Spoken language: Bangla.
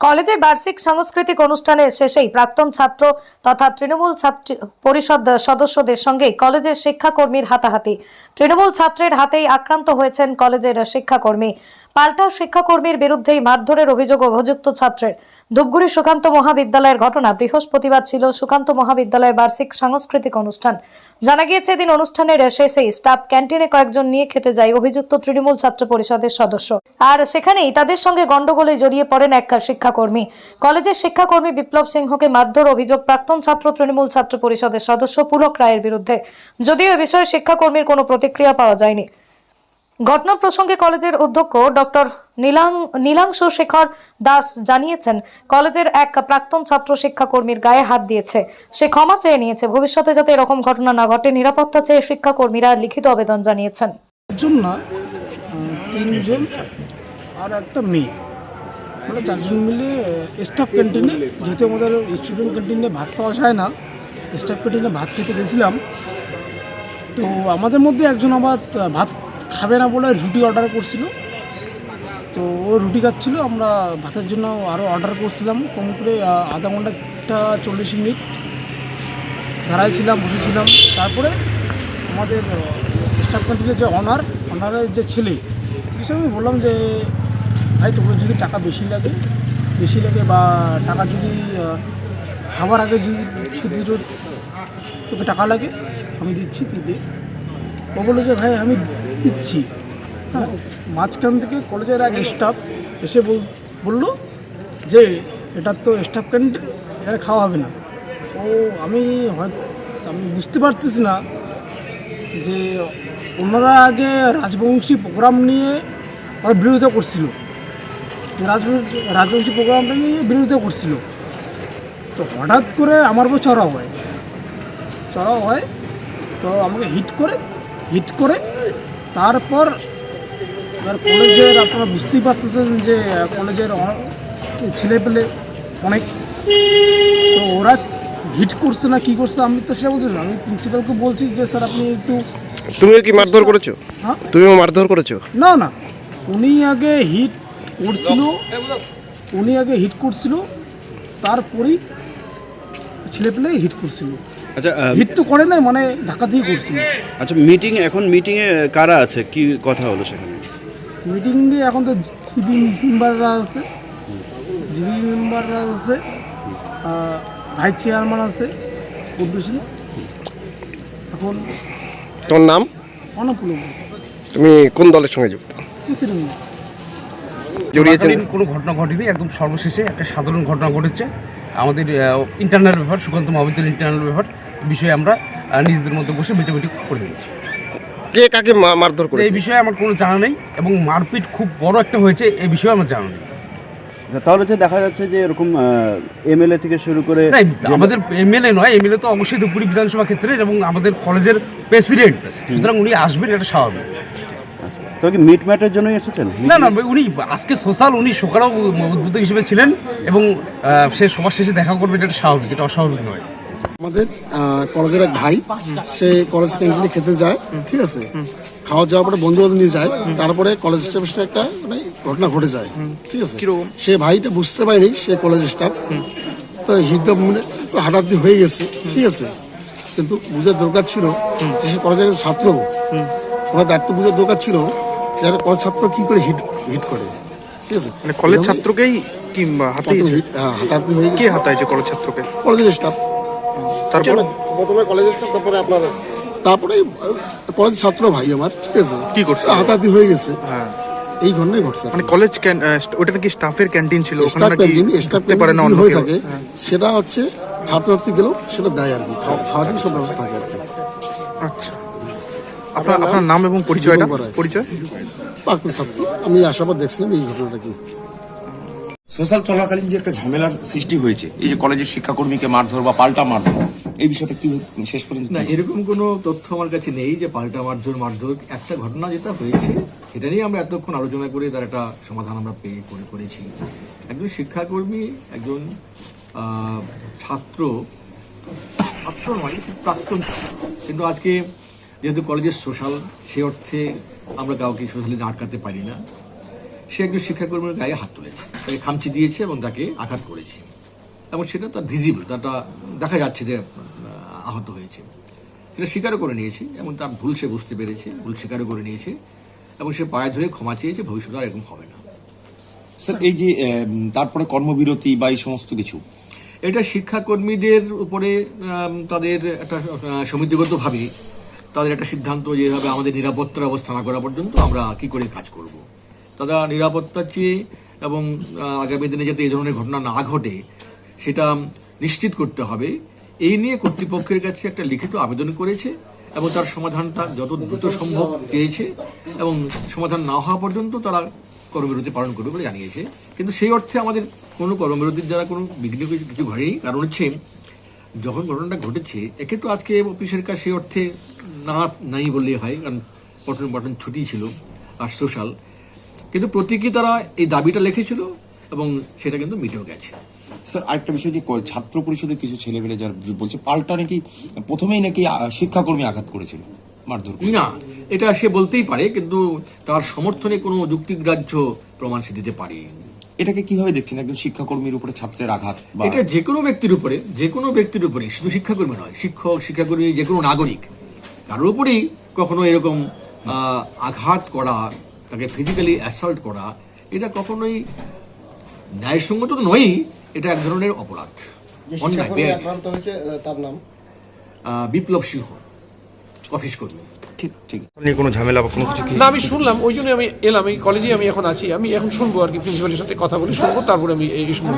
কলেজের বার্ষিক সাংস্কৃতিক অনুষ্ঠানের শেষেই প্রাক্তন ছাত্র তথা তৃণমূল ছাত্র পরিষদ সদস্যদের সঙ্গে কলেজের শিক্ষাকর্মীর হাতাহাতি। তৃণমূল ছাত্রের হাতেই আক্রান্ত হয়েছেন কলেজের শিক্ষাকর্মী। পাল্টা শিক্ষাকর্মীর বিরুদ্ধেই মারধরের অভিযোগ অভিযুক্ত ছাত্রের। ধূপগুড়ি সুকান্ত মহাবিদ্যালয়ের ঘটনা বৃহস্পতিবার ছিল সুকান্ত মহাবিদ্যালয়ের বার্ষিক সাংস্কৃতিক অনুষ্ঠান। জানা গিয়েছে, এদিন অনুষ্ঠানের শেষেই স্টাফ ক্যান্টিনে কয়েকজন নিয়ে খেতে যায় অভিযুক্ত তৃণমূল ছাত্র পরিষদের সদস্য। আর সেখানেই তাদের সঙ্গে গন্ডগোলে জড়িয়ে পড়েন এক শিক্ষাকর্মী। কলেজের শিক্ষাকর্মী বিপ্লব সিংহকে মারধর অভিযোগ প্রাক্তন ছাত্র তৃণমূল ছাত্র পরিষদের সদস্য পুলক রায়ের বিরুদ্ধে। যদিও এ বিষয়ে শিক্ষাকর্মীর কোনো প্রতিক্রিয়া পাওয়া যায়নি। ঘটনা প্রসঙ্গে কলেজের অধ্যক্ষ ডক্টর নীলাং নীলাংশু শেখর দাস জানিয়েছেন, কলেজের এক প্রাক্তন ছাত্র শিক্ষাকর্মীর গায়ে হাত দিয়েছে। সে ক্ষমা চেয়ে নিয়েছে, ভবিষ্যতে যাতে এরকম ঘটনা না ঘটে, নিরাপত্তা চেয়ে শিক্ষাকর্মীরা লিখিত আবেদন জানিয়েছেন। চারজন না তিনজন আর একটা মেয়ে। আমরা চারজন মিলে স্টাফ ক্যান্টিনে যেহেতু আমাদের স্টুডেন্ট ক্যান্টিনে ভাত পাওয়া যায় না স্টাফ ক্যান্টিনে ভাত খেতে গেছিলাম। তো আমাদের মধ্যে একজন আবার ভাত খাবে না বলে রুটি অর্ডার করছিল। তো ও রুটি খাচ্ছিল, আমরা ভাতের জন্য আরও অর্ডার করছিলাম। কম করে আধা ঘণ্টা চল্লিশ মিনিট দাঁড়ায় ছিলাম, বসেছিলাম। তারপরে আমাদের স্টাফ ক্যান্টিনের যে অনার অনারের যে ছেলে হিসেবে আমি বললাম যে ভাই তোকে যদি টাকা বেশি লাগে বেশি লাগে বা টাকা যদি খাবার আগে যদি শুধু তোকে টাকা লাগে, আমি দিচ্ছি, তুই দে। ও বলল যে, ভাই, আমি দিচ্ছি। হ্যাঁ মাঝখান থেকে কলেজের এক স্টাফ এসে বল, বলল যে, এটা তো স্টাফ ক্যান্টিন এখানে খাওয়া হবে না। ও, আমি হয়তো, আমি বুঝতে পারতেছি না যে, ওনারা আগে রাজবংশী প্রোগ্রাম নিয়ে ওরা বিরোধিতা করছিল। রাজবংশী রাজবংশী প্রোগ্রামটা নিয়ে বিরোধিতা করছিল। তো হঠাৎ করে আমার উপর চড়া হয়। চড়া হয় তো আমাকে হিট করে হিট করে তারপর এবার কলেজের আপনারা বুঝতেই পারতেছেন যে কলেজের ছেলে পেলে অনেক। তো ওরা হিট করছে না কি করছে আমি তো সেটা বলছি না। আমি প্রিন্সিপালকে বলছি যে স্যার আপনি একটু তুমিও কি মারধর করেছ? হ্যাঁ? তুমিও মারধর করেছ? না না। উনি আগে হিট করছিল উনি আগে হিট করছিল তারপরেই ছেলেপেলে হিট করছিল। আচ্ছা হিট তো করে নাই মানে ধাক্কা দিয়ে করছিল। আচ্ছা মিটিং এখন মিটিংয়ে কারা আছে? কি কথা হলো সেখানে? মিটিংয়ে এখন তো জিবি মেম্বাররা আছে। জিবি মেম্বাররা আছে ভাইস চেয়ারম্যান আছে পদ্মসিং এখন তোমার নাম? অনপুলম্ব তুমি কোন দলের সঙ্গে যুক্ত? তৃণমূল। কোনো ঘটনা ঘটেনি একদম সর্বশেষে একটা সাধারণ ঘটনা ঘটেছে। আমাদের ইন্টারনাল ব্যাপার সুকান্ত মহাবিদ্যালয়ের ইন্টারনাল ব্যাপার বিষয়ে আমরা নিজেদের মধ্যে বসে মিটামিটি করে নিয়েছি কে কাকে মারধর করে এই বিষয়ে আমার কোনো জানা নেই এবং মারপিট খুব বড় একটা হয়েছে এই বিষয়ে আমার জানা নেই। আচ্ছা, তাহলে যে দেখা যাচ্ছে যে এরকম এমএলএ থেকে শুরু করে আমাদের এমএলএ নয় এমএলএ তো অবশ্যই ধুপগুড়ি বিধানসভা ক্ষেত্রে এবং আমাদের কলেজের প্রেসিডেন্ট সুতরাং উনি আসবেন এটা স্বাভাবিক। তো কি মিট ম্যাটের জন্যই এসেছেন? না না উনি আজকে সোশ্যাল উনি সকালেও উদ্বোধক হিসেবে ছিলেন এবং সে সবার শেষে দেখা করবেন এটা স্বাভাবিক এটা অস্বাভাবিক নয়। আমাদের কলেজের এক ভাই সে কলেজ ক্যান্টিনে খেতে যায় ঠিক আছে? খাওয়া যাওয়ার পরে বন্ধু বান্ধব নিয়ে যায় তারপরে কলেজ স্টাফের একটা মানে ঘটনা ঘটে যায় ঠিক আছে? সে ভাইটা বুঝতে পারেনি সে কলেজ স্টাফ তো হিটটা মানে হাঁটাহাঁটি হয়ে গেছে ঠিক আছে? কিন্তু বুঝার দরকার ছিল সে কলেজের ছাত্র। ওনার দায়িত্ব বুঝার দরকার ছিল যে একটা কলেজ ছাত্র কি করে হিট হিট করে? ঠিক আছে? মানে কলেজ ছাত্রকেই কিংবা হাতিয়েছে হিট হ্যাঁ, হাতাহাতি হয়ে কে হাতাইছে কলেজ ছাত্রকে? কলেজের স্টাফ তারপর? প্রথমে কলেজের স্টাফ তারপরে আপনাদের তারপরে কলেজ ছাত্র ভাই আমার ঠিক আছে? কি করছে? হাতাহাতি হয়ে গেছে। হ্যাঁ। এই ঘটনাই ঘটছে মানে কলেজ ওটা নাকি স্টাফের ক্যান্টিন ছিল ওখানে স্টাফ নাকি স্টাফ পারে না অন্য হয়ে কেউ? থাকে। সেটা হচ্ছে ছাত্রছাত্রী গেলেও সেটা দেয় আর কি। খাওয়া- খাওয়ার সব ব্যবস্থা থাকে আর কি। আচ্ছা। আপনার আপনার নাম এবং পরিচয়টা? পরিচয়? প্রাক্তন ছাত্র আমি আসার পর দেখছিলাম এই ঘটনাটা কি। সোশ্যাল চলাকালীন যে একটা ঝামেলার সৃষ্টি হয়েছে এই যে কলেজের শিক্ষাকর্মীকে মারধর বা পাল্টা মারধর এই বিষয়টা কি শেষ পর্যন্ত না এরকম কোনো তথ্য আমার কাছে নেই যে পাল্টা মারধর মারধর একটা ঘটনা যেটা হয়েছে সেটা নিয়ে আমরা এতক্ষণ আলোচনা করে তার একটা সমাধান আমরা পেয়ে করে করেছি। একজন শিক্ষাকর্মী একজন আহ, ছাত্র ছাত্র নয় প্রাক্তন কিন্তু আজকে যেহেতু কলেজের সোশ্যাল সে অর্থে আমরা কাউকে সোশ্যালি না আটকাতে পারি না। সে একজন শিক্ষাকর্মীর গায়ে হাত তুলেছে তাকে খামচি দিয়েছে এবং তাকে আঘাত করেছে। এবং সেটা তার ভিজিবল তাটা দেখা যাচ্ছে যে আহত হয়েছে। সেটা স্বীকারও করে নিয়েছে এবং তার ভুল সে বুঝতে পেরেছে ভুল স্বীকারও করে নিয়েছে এবং সে পায়ে ধরে ক্ষমা চেয়েছে ভবিষ্যতে আর এরকম হবে না। স্যার এই যে তারপরে কর্মবিরতি বা এই সমস্ত কিছু? এটা শিক্ষাকর্মীদের উপরে তাদের একটা সমিতিগতভাবে তাদের একটা সিদ্ধান্ত যেভাবে আমাদের নিরাপত্তার অবস্থা না করা পর্যন্ত আমরা কি করে কাজ করব। তারা নিরাপত্তা চেয়ে এবং আগামী দিনে যাতে এই ধরনের ঘটনা না ঘটে, সেটা নিশ্চিত করতে হবে। এই নিয়ে কর্তৃপক্ষের কাছে একটা লিখিত আবেদন করেছে এবং তার সমাধানটা যত দ্রুত সম্ভব চেয়েছে এবং সমাধান না হওয়া পর্যন্ত তারা কর্মবিরতি পালন করবে বলে জানিয়েছে। কিন্তু সেই অর্থে আমাদের কোনো কর্মবিরতির দ্বারা কোনো বিঘ্ন কিছু কিছু ঘটেনি। কারণ হচ্ছে যখন ঘটনাটা ঘটেছে একে তো আজকে অফিসের কাছে অর্থে না নাই বললেই হয় কারণ পঠন পাঠন ছুটি ছিল আর সোশ্যাল কিন্তু প্রতীকী তারা এই দাবিটা লিখেছিল এবং সেটা কিন্তু মিটেও গেছে। স্যার আরেকটা বিষয় যে ছাত্র পরিষদের কিছু ছেলেমেলে যারা বলছে পাল্টা নাকি প্রথমেই নাকি শিক্ষাকর্মী আঘাত করেছিল মারধর। না এটা সে বলতেই পারে কিন্তু তার সমর্থনে কোনো যুক্তিগ্রাহ্য প্রমাণ সে দিতে পারে এটাকে কীভাবে দেখছেন? একজন শিক্ষাকর্মীর উপরে ছাত্রের আঘাত বা এটা যে কোনো ব্যক্তির উপরে যে কোনো ব্যক্তির উপরে শুধু শিক্ষাকর্মী নয় শিক্ষক শিক্ষাকর্মী যে কোনো নাগরিক কারোর উপরেই কখনো এরকম আহ, আঘাত করা তাকে ফিজিক্যালি অ্যাসাল্ট করা এটা কখনোই ন্যায়সঙ্গত তো নয়ই এটা এক ধরনের অপরাধ। অন্যায়। তার নাম? আহ, বিপ্লব সিংহ অফিস কর্মী। ঠিক ঠিক। নিয়ে কোনো ঝামেলা বা কোনো কিছু না আমি শুনলাম ওই জন্য আমি এলাম এই কলেজে আমি এখন আছি আমি এখন শুনব আর কি প্রিন্সিপালের সাথে কথা বলে শুনব তারপরে আমি এই শুনব